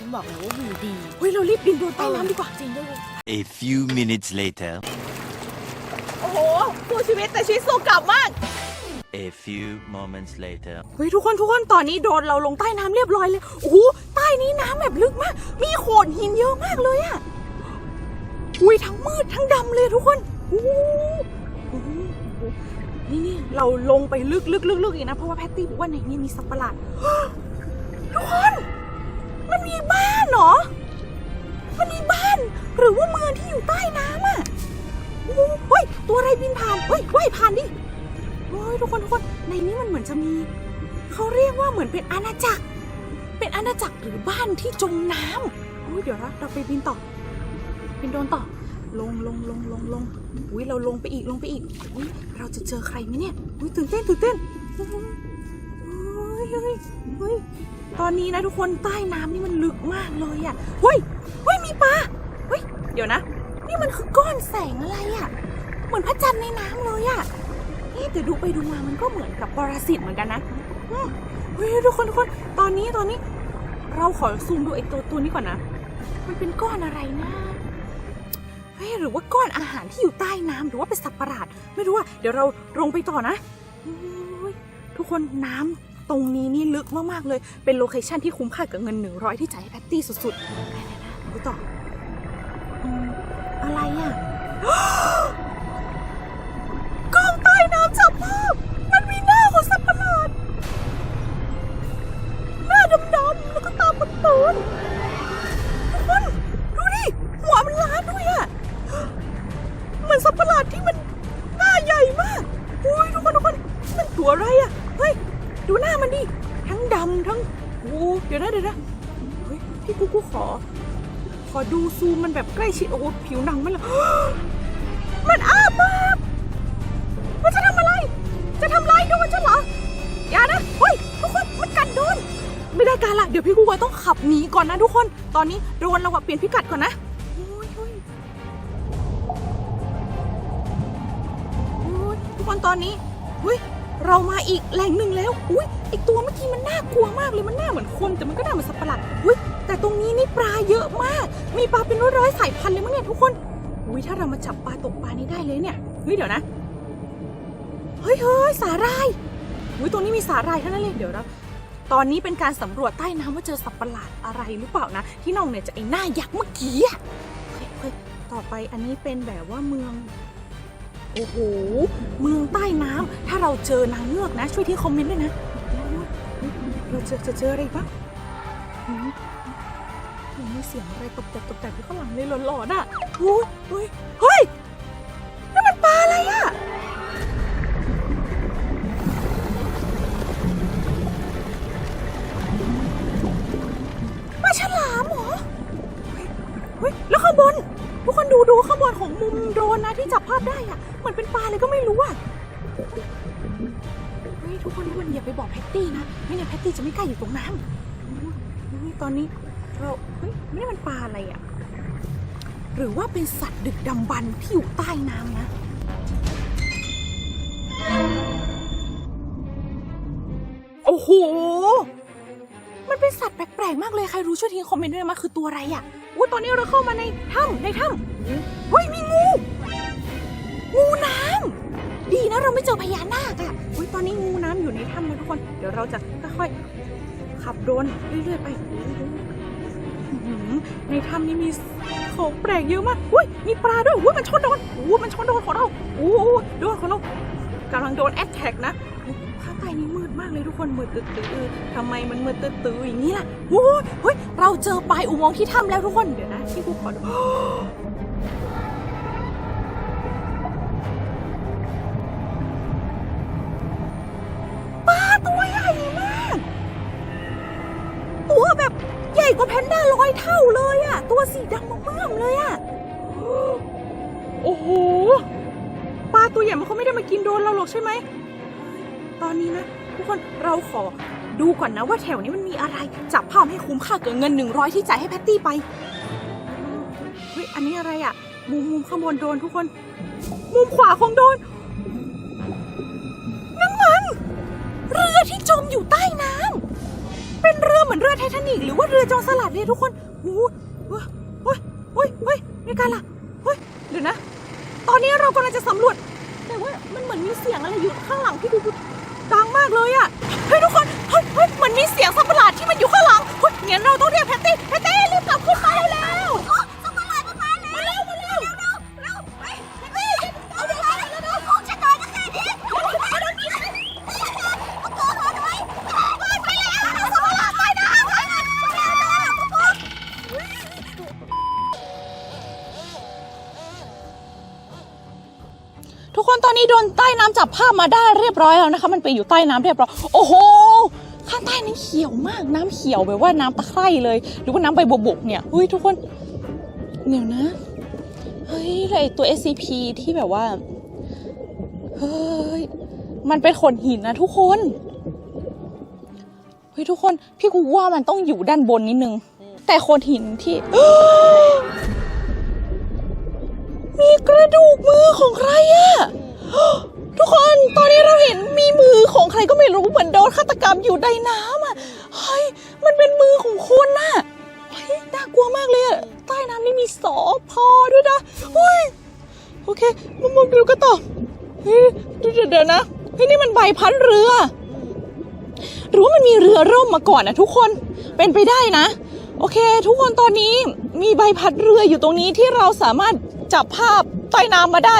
ฉันบอกแล้วว่าวิวดีเฮ้ยเรารีบบินโดนใต้น้ำดีกว่าจริงด้วย A few minutes later. โอ้โหสู้ชีวิตแต่ชีวิตสู้กลับมาก A few moments later. เฮ้ยทุกคนทุกคนตอนนี้โดนเราลงใต้น้ำเรียบร้อยเลยโอ้โหใต้นี้น้ำแบบลึกมาก มีโขดหินเยอะมากเลยอะอุ้ยทั้งมืดทั้งดำเลยทุกคนโอ้โหโอ้โหนี่นี่เราลงไปลึกลึกลึกลึกอีกนะเพราะว่าแพตตี้บอกว่าในนี้มีสัตว์ประหลาด ทุกคนมันมีบ้าน เหรอ มันมีบ้าน หรือว่าเมืองที่อยู่ใต้น้ำอะโอ้โหเฮ้ยตัวอะไรบินผ่านเฮ้ยว่ายผ่านดิโอ้ยทุกคนทุกคนในนี้มันเหมือนจะมี เขาเรียกว่าเหมือนเป็นอาณาจักร เป็นอาณาจักรหรือบ้านที่จมน้ำโอ้ยเดี๋ยวนะเราไปบินต่อบินโดนต่อ ลงลงลงลงลงอุ้ยเราลงไปอีกลงไปอีกอุ้ยเราจะเจอใครไหมเนี่ยอุ้ยตื่นเต้นตื่นเต้น เฮ้ยเฮ้ยตอนนี้นะทุกคนใต้น้ำนี่มันลึกมากเลยอะเฮ้ยเฮ้ยมีปลาเฮ้ยเดี๋ยวนะ นี่มันคือก้อนแสงอะไรอะ เหมือนพระจันทร์ในน้ำเลยอะเอ๊ะแต่ดูไปดูมามันก็เหมือนกับปรสิตเหมือนกันนะอืมเฮ้ยทุกคนทุกคนตอนนี้ตอนนี้ เราขอซูมดูไอ้ตัวตัวนี้ก่อนนะ มันเป็นก้อนอะไรนะเฮ้ยหรือว่าก้อนอาหารที่อยู่ใต้น้ำหรือว่าเป็นสัตว์ประหลาด ไม่รู้อะเดี๋ยวเราลงไปต่อนะโอ้ยทุกคนน้ำ ตรงนี้นี่ลึกมากๆเลย เป็นโลเคชั่นที่คุ้มค่ากับเงินหนึ่งร้อยที่จ่ายให้แพตตี้สุดๆไปนะดูต่ออะไรอะำทั้งโอ้เดี๋ยวนะเดี๋ยวนะเฮ้ยพี่กูกูขอ ขอดูซูมมันแบบใกล้ชิดโอ้โหผิวหนังมันลยมันอ้าปากมันจะทำอะไร จะทำลายโดนฉันเหรออย่านะเฮ้ยทุกคนมันกัดโดน ไม่ได้การละเดี๋ยวพี่กูวาต้องขับหนีก่อนนะทุกคน ตอนนี้โดนเราอะเปลี่ยนพิกัดก่อนนะโอ้ยโอ้ยทุกคนตอนนี้เฮ้ย เรามาอีกแหล่งหนึ่งแล้ว อุ้ยไอตัวเมื่อกี้มันน่ากลัวมากเลยมันหน้าเหมือนคนแต่มันก็หน้าเหมือนสัตว์ประหลาดอุ้ยแต่ตรงนี้นี่ปลาเยอะมาก มีปลาเป็นร้อยๆสายพันธุ์เลยมั้งเนี่ยทุกคนอุ้ยถ้าเรามาจับปลาตกปลานี้ได้เลยเนี่ยเฮ้ยเดี๋ยวนะเฮ้ยเฮ้ยสาหร่ายอุ้ยตรงนี้มีสาหร่ายเท่านั้นเลยเดี๋ยวนะตอนนี้เป็นการสำรวจใต้น้ำว่าเจอสัตว์ประหลาดอะไรหรือเปล่านะ ที่น้องเนี่ยจะไอหน้ายักษ์เมื่อกี้อะเฮ้ยเฮ้ยต่อไปอันนี้เป็นแบบว่าเมือง โอ้โห เมืองใต้น้ำถ้าเราเจอนางเงือกนะ ช่วยที่คอมเมนต์ด้วยนะ เราเจอจะเจออะไรบ้างมหืมมีเสียงอะไรตกแตกตกแตกที่ข้างหลังเลยหลอนๆอะโอ้ยเฮ้ยเฮ้ยนั่นมันปลาอะไรอะปลาฉลามเหรอเฮ้ยแล้วข้างบน ทุกคนดูดูข้างบนของมุมโดรนนะที่จับภาพได้อะ เหมือนเป็นปลาเลยก็ไม่รู้อะเฮ้ยทุกคนทุกคนอย่าไปบอกแพตตี้นะไม่งั้นแพตตี้จะไม่กล้าอยู่ตรงน้ำเฮ้ยตอนนี้เราเฮ้ยไม่ได้มันปลาอะไรอะ หรือว่าเป็นสัตว์ดึกดำบรรพ์ที่อยู่ใต้น้ำนะโอ้โหมันเป็นสัตว์แปลกๆมากเลยใครรู้ช่วยทิ้งคอมเมนต์ด้วยนะมันคือตัวอะไรอะอุ้ยตอนนี้เราเข้ามาในถ้ำในถ้ำเฮ้ยมีงู งูน้ำดีนะเราไม่เจอพญานาคอะอุ้ยตอนนี้งูน้ำอยู่ในถ้ำนะทุกคน เดี๋ยวเราจะค่อยๆขับโดรนเรื่อยๆไปในถ้ำนี่มีของแปลกเยอะมากอุ้ยมีปลาด้วยอุ้ยมันชนโดนอุ้ยมันชนโดนของเราอู้โดนของเรากำลังโดนแอดแท็กนะข้างใต้นี้มืดมากเลยทุกคนมืดตื้อๆทำไมมันมืดตื้อๆอย่างนี้ล่ะโอ้ยเฮ้ยเราเจอปลายอุโมงค์ที่ถ้ำแล้วทุกคน เดี๋ยวนะที่กูขอดู ร้อยเท่าเลยอะตัวสีดำมะเมื่อมเลยอะโอ้โหปลาตัวใหญ่มันเขาไม่ได้มากินโดนเราหรอกใช่ไหม ตอนนี้นะ ทุกคนเราขอดูก่อนนะว่าแถวนี้มันมีอะไร จับภาพให้คุ้มค่ากับเงิน100ที่จ่ายให้แพตตี้ไปเฮ้ยอันนี้อะไรอะมุมมุมข้างบนโดนทุกคน มุมขวาของโดนนั่นมันเรือที่จมอยู่ใต้น้ำ เป็นเรือเหมือนเรือไททานิกหรือว่าเรือโจรสลัดเลยทุกคนโอ้โหเฮ้ยเฮ้ยเฮ้ยนี่กันละเฮ้ยเดี๋ยวนะ ตอนนี้เรากำลังจะสำรวจ แต่ว่ามันเหมือนมีเสียงอะไรอยู่ข้างหลังพี่ดูดังมากเลยอะเฮ้ยทุกคน เฮ้ยเฮ้ยมันมีเสียงสัตว์ประหลาดที่มันอยู่ข้างหลังเฮ้ยงั้นเราต้องเรียกแพตตี้ แพตตี้รีบกลับขึ้นมาเร็ว จับภาพมาได้เรียบร้อยแล้วนะคะ มันไปอยู่ใต้น้ำเรียบร้อยโอ้โหข้างใต้นั้นเขียวมากน้ำเขียวแบบว่าน้ำตะไคร่เลย หรือว่าน้ำใบบกเนี่ยเฮ้ยทุกคนเดี๋ยวนะเฮ้ยแล้วไอตัว SCP ที่แบบว่าเฮ้ยมันเป็นขนหินนะทุกคนเฮ้ยทุกคนพี่กูว่ามันต้องอยู่ด้านบนนิดนึง แต่โขนหินที่ ดนฆาตกรรมอยู่ในน้ำอะเฮ้ยมันเป็นมือของคนน่ะเฮ้ยน่ากลัวมากเลยอะใต้น้ำนี่มีสอพอด้วยนะเฮ้ยโอเคมามมองดูกันต่อเฮ้ยเดี๋ยวเดี๋ยวนะเฮ้ยนี่มันใบพัดเรือ หรือว่ามันมีเรือร่มมาก่อนนะทุกคนเป็นไปได้นะ โอเค ทุกคนตอนนี้มีใบพัดเรืออยู่ตรงนี้ที่เราสามารถจับภาพใต้น้ำมาได้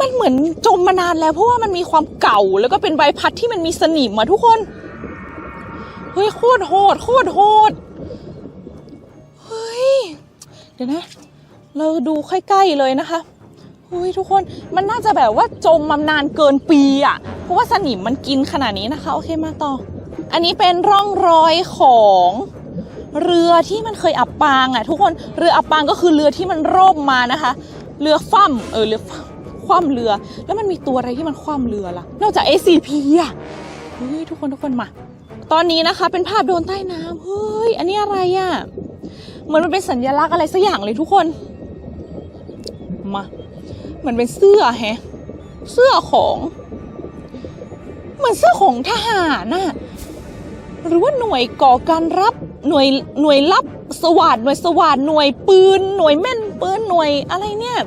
มันเหมือนจมมานานแล้วเพราะว่ามันมีความเก่าแล้วก็เป็นใบพัดที่มันมีสนิมอะทุกคนเฮ้ยโคตรโหดโคตรโหดเฮ้ยเดี๋ยวนะ เราดูใกล้ๆเลยนะคะเฮ้ยทุกคนมันน่าจะแบบว่าจมมานานเกินปีอะเพราะว่าสนิมมันกินขนาดนี้นะคะ โอเคมาต่อ อันนี้เป็นร่องรอยของเรือที่มันเคยอับปางอะทุกคนเรืออับปางก็คือเรือที่มันร่มมานะคะ เรือคว่ำเออเรือ คว่ำเรือ แล้วมันมีตัวอะไรที่มันคว่ำเรือล่ะ นอกจาก SCP อะเฮ้ยทุกคนทุกคนมา ตอนนี้นะคะ เป็นภาพโดนใต้น้ำเฮ้ย อันนี้อะไรอะเหมือนมันเป็นสัญลักษณ์อะไรสักอย่างเลยทุกคน มาเหมือนเป็นเสื้อแฮะ เสื้อของเหมือนเสื้อของทหารน่ะหรือว่าหน่วยก่อการรับหน่วยหน่วยรับสวัสดหน่วยสวัสดหน่วยปืน หน่วยแม่นปืนหน่วยอะไรเนี่ย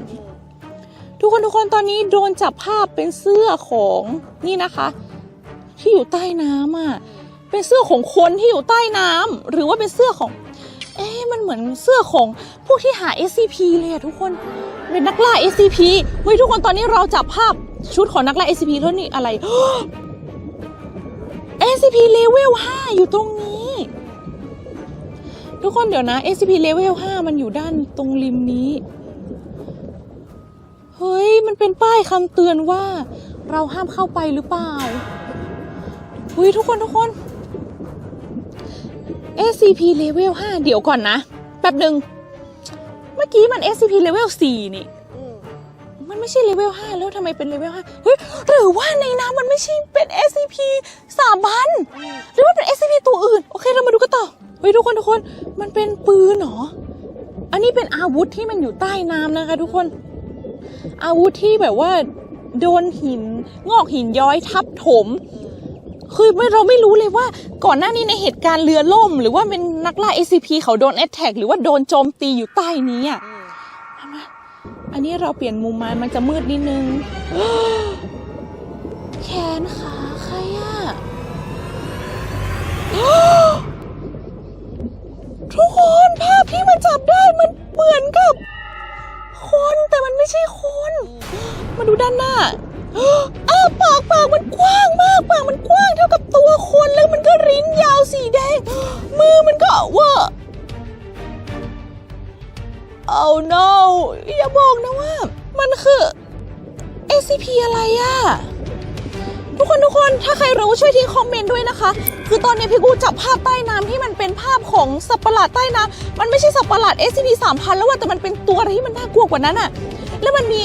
ทุกคนทุกคนตอนนี้โดนจับภาพเป็นเสื้อของนี่นะคะ ที่อยู่ใต้น้ำอะเป็นเสื้อของคนที่อยู่ใต้น้ำหรือว่าเป็นเสื้อของ เอ๊ะมันเหมือนเสื้อของพวกที่หา SCP เลยอะทุกคนเป็นนักล่า SCP เฮ้ยทุกคนตอนนี้เราจับภาพชุดของนักล่า SCP แล้วนี่อะไร SCP level 5 อยู่ตรงนี้ ทุกคนเดี๋ยวนะ SCP level 5 มันอยู่ด้านตรงริมนี้ เฮ้ย มันเป็นป้ายคำเตือนว่า เราห้ามเข้าไปหรือเปล่าเฮ้ยทุกคนทุกคน SCP level 5 เดี๋ยวก่อนนะ แป๊บหนึ่งเมื่อกี้มัน SCP level 4 นี่ มันไม่ใช่เลเวล5แล้วทำไมเป็นเลเวล5เฮ้ย หรือว่าในน้ำมันไม่ใช่เป็น SCP สามพันหรือว่าเป็น SCP ตัวอื่น โอเค เรามาดูกันต่อ เฮ้ย ทุกคนทุกคน มันเป็นปืนเหรอ อันนี้เป็นอาวุธที่มันอยู่ใต้น้ำนะคะ ทุกคน อาวุธที่แบบว่า โดนหิน งอกหินย้อยทับถม คือไม่เราไม่รู้เลยว่าก่อนหน้านี้ในเหตุการณ์เรือล่ม หรือว่าเป็นนักล่า SCP เขาโดนแอตแทกหรือว่าโดนโจมตีอยู่ใต้นี้อะมามาอันนี้เราเปลี่ยนมุมมามันจะมืดนิดนึงแขนขา ริ้นยาวสีแดง มือมันก็เว่า Oh no อย่าบอกนะว่า มันคือ SCP อะไรอะทุกคนทุกคนถ้าใครรู้ช่วยทิ้งคอมเมนต์ด้วยนะคะ คือตอนนี้พี่กูจับภาพใต้น้ำที่มันเป็นภาพของสัตว์ประหลาดใต้น้ำมันไม่ใช่สัตว์ประหลาด SCP 3000แล้วว่าแต่มันเป็นตัวอะไรที่มันน่ากลัวกว่านั้นอะแล้วมันมี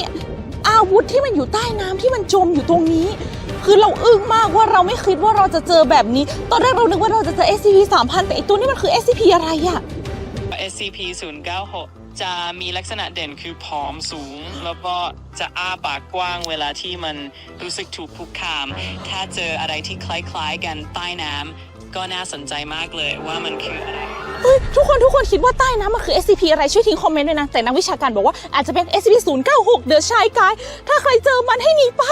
อาวุธที่มันอยู่ใต้น้ำที่มันจมอยู่ตรงนี้ คือเราอึ้งมากว่าเราไม่คิดว่าเราจะเจอแบบนี้ ตอนแรกเรานึกว่าเราจะเจอ SCP 3000 แต่ไอตัวนี้มันคือ SCP อะไรอะ SCP-096 จะมีลักษณะเด่นคือผอมสูง แล้วก็จะอ้าปากกว้างเวลาที่มันรู้สึกถูกคุกคาม ถ้าเจออะไรที่คล้ายๆกันใต้น้ำ ก็น่าสนใจมากเลยว่ามันคืออะไร เฮ้ยทุกคนทุกคนคิดว่าใต้น้ำมันคือ SCP อะไรช่วยทิ้งคอมเมนต์ด้วยนะ แต่นักวิชาการบอกว่าอาจจะเป็น SCP 096 The Shy Guy ถ้าใครเจอมันให้หนีไป